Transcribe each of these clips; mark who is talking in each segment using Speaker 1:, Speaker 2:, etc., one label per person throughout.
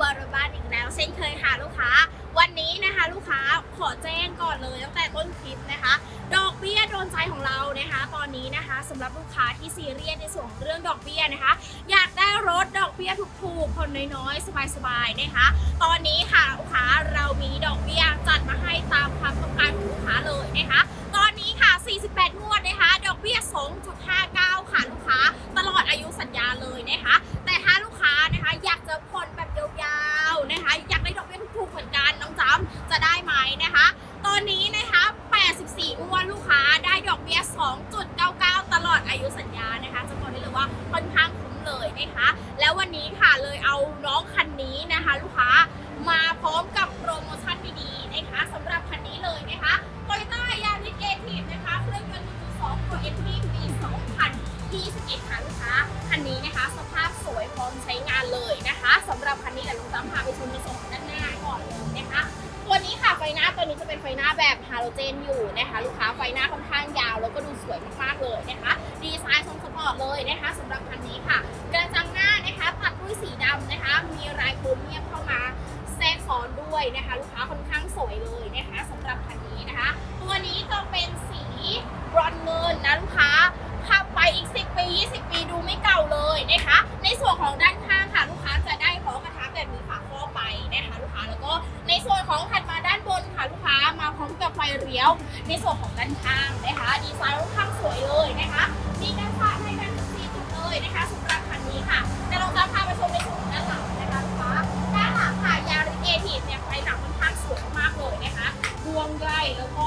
Speaker 1: บริบ้านอีกแล้ว เช่นเค่ะลูกค้า วันนี้นะคะลูกค้าขอแจ้งก่อนเลยตั้งแต่ต้นคลิปนะคะ ดอกเบี้ยโดนใจของเรานะคะ ตอนนี้นะคะสำหรับลูกค้าที่ซีเรียสในส่วนเรื่องดอกเบี้ยนะคะ อยากได้รถดอกเบี้ยถูกๆคนน้อยๆสบายๆนะคะ ตอนนี้ค่ะลูกค้า สัญญานะคะจะบอกได้เลยว่าค่อนข้างคุ้มเลยนะคะ แล้ววันนี้ค่ะเลยเอาน้องคันนี้นะคะ ลูกค้ามาพร้อมกับโปรโมชั่นดีๆนะคะสำหรับคันนี้เลยนะคะโตโยต้า หน้าตัวนี้จะเป็นไฟหน้าแบบฮาโลเจนอยู่นะคะลูกค้าไฟหน้าค่อนข้างยาว แล้วก็ดูสวยมากๆเลยนะคะ ดีไซน์ทรงสปอร์ตเลยนะคะสำหรับคันนี้ค่ะกระจัง ล้วในส่วนของด้านข้างนะคะดีไซน์ค่อนข้างสวยเลยนะคะมีการฝาดให้กันถึงสี่จุดเลยนะคะสำหรับคันนี้ค่ะ แต่เราจะพาไปชมในส่วนของด้านหลังนะคะลูกค้าด้านหลังค่ะยาริเอทีฟเนี่ยไฟหนังค่อนข้างสวยมากเลยนะคะดวงใหญ่แล้วก็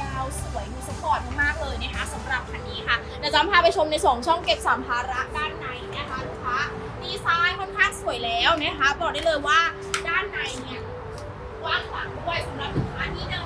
Speaker 1: ยาวสวยดูสปอร์ตมากๆเลยนะคะสำหรับคันนี้ค่ะเดี๋ยวจะพาไปชมในส่วนช่องเก็บสัมภาระด้านในนะคะลูกค้าดีไซน์ค่อนข้างสวยแล้วนะคะ บอกได้เลยว่าด้านในเนี่ยกว้างขวางด้วยสำหรับลูกค้าที่เดิน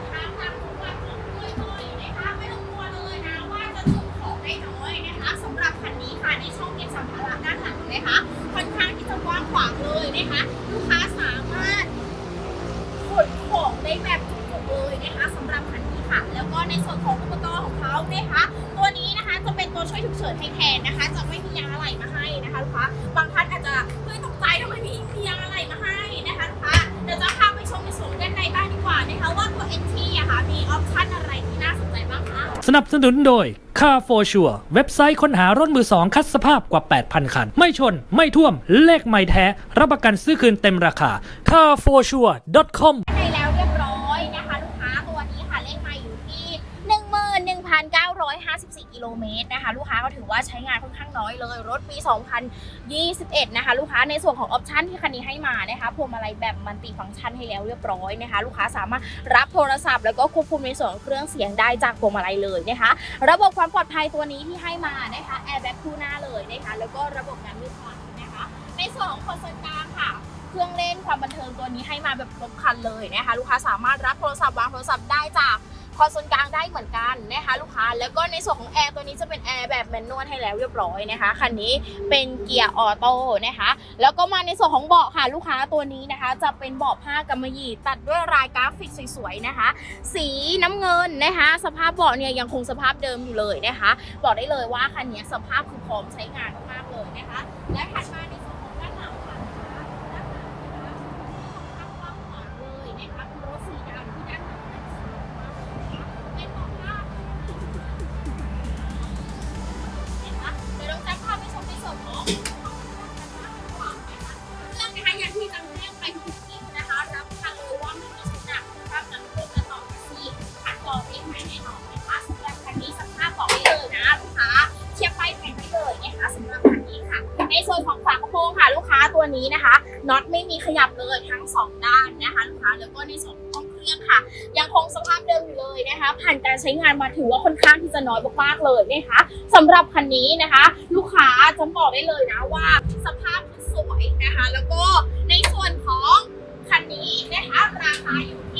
Speaker 1: ก็ในส่วนของอุปกรณ์ของเขานะคะตัวนี้นะคะจะเป็นตัวช่วยฉุกเฉินให้แทนนะคะ จะไม่มียางอะไหล่มาให้นะคะลูกค้าบางท่านอาจจะเฮ้ยตกใจทำไมมียางอะไหล่มาให้นะคะลูกค้าเดี๋ยวจะพาไปชมในส่วนด้านในบ้างดีกว่านะคะว่าตัว NT อะค่ะมีออปชั่นอะไรที่น่าสนใจบ้างคะ
Speaker 2: สนับสนุนโดย Car for Sure เว็บไซต์ค้นหารถมือสองคัดสภาพกว่า 8,000 คัน ไม่ชน ไม่ท่วม เลขไม่แท้ รับประกันซื้อคืนเต็มราคา carforsure.com
Speaker 1: ล้วเรียบร้อยนะคะลูกค้าตัวนี้ค่ะเลขไมาอยู่ที่ 14กิโลเมตรนะคะ ลูกค้าก็ถือว่าใช้งานค่อนข้างน้อยเลย รถปี 2021 นะคะ ลูกค้าในส่วนของออปชันที่คันนี้ให้มานะคะพวงมาลัยแบบมัลติฟังก์ชันให้แล้วเรียบร้อยนะคะ ลูกค้าสามารถรับโทรศัพท์แล้วก็ควบคุมในส่วนเครื่องเสียงได้จากพวงมาลัยเลยนะคะ ระบบความปลอดภัยตัวนี้ที่ให้มานะคะแอร์แบ็กคู่หน้าเลยนะคะแล้วก็ระบบน้ำมือควันะคะ ในส่วนของคอนโซลกลางค่ะเครื่องเล่นความบันเทิงตัวนี้ให้มาแบบครบคันเลยนะคะ ลูกค้าสามารถรับโทรศัพท์วางโทรศัพท์ได้จาก คอนโซลกลางได้เหมือนกันนะคะลูกค้า แล้วก็ในส่วนของแอร์ตัวนี้จะเป็นแอร์แบบแมนนวลให้แล้วเรียบร้อยนะคะ คันนี้เป็นเกียร์ออโต้นะคะ แล้วก็มาในส่วนของเบาะค่ะลูกค้าตัวนี้นะคะ จะเป็นเบาะผ้ากำมะหยี่ตัดด้วยลายกราฟิกสวยๆนะคะ สีน้ำเงินนะคะ สภาพเบาะเนี่ยยังคงสภาพเดิมอยู่เลยนะคะ บอกได้เลยว่าคันนี้สภาพคือพร้อมใช้งานมากๆเลยนะคะ และถัดมา ที่จังแจ้งไปทุกที่นะคะ รับประกันเลยว่าไม่มีชนะรับน้ำเครื่องและต่อที่คัดกรองเองไม่แน่นอนนะคะสำหรับคันนี้สภาพบอกได้เลยนะลูกค้าเทียบไปแผงได้เลยนะคะสำหรับคันนี้ค่ะ ในส่วนของฝากระโปรงค่ะ ลูกค้าตัวนี้นะคะน็อตไม่มีขยับเลยทั้งสองด้านนะคะ ลูกค้าแล้วก็ในส่วน ของห้องเครื่องค่ะ ยังคงสภาพเดิมอยู่เลยนะคะ ผ่านการใช้งานมาถือว่าค่อนข้างที่จะน้อยมากๆเลยนะคะสำหรับคันนี้นะคะ ลูกค้าจะบอกได้เลยนะว่าสภาพสวยนะคะ แล้วก็ในส่วนของคันนี้นะคะราคาอยู่ที่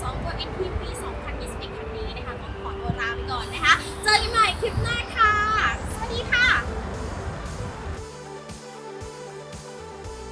Speaker 1: 2 World NTP 2021ครั้งนี้นะคะต้องขอตัวลาไปก่อนนะคะ เจอกันใหม่คลิปหน้า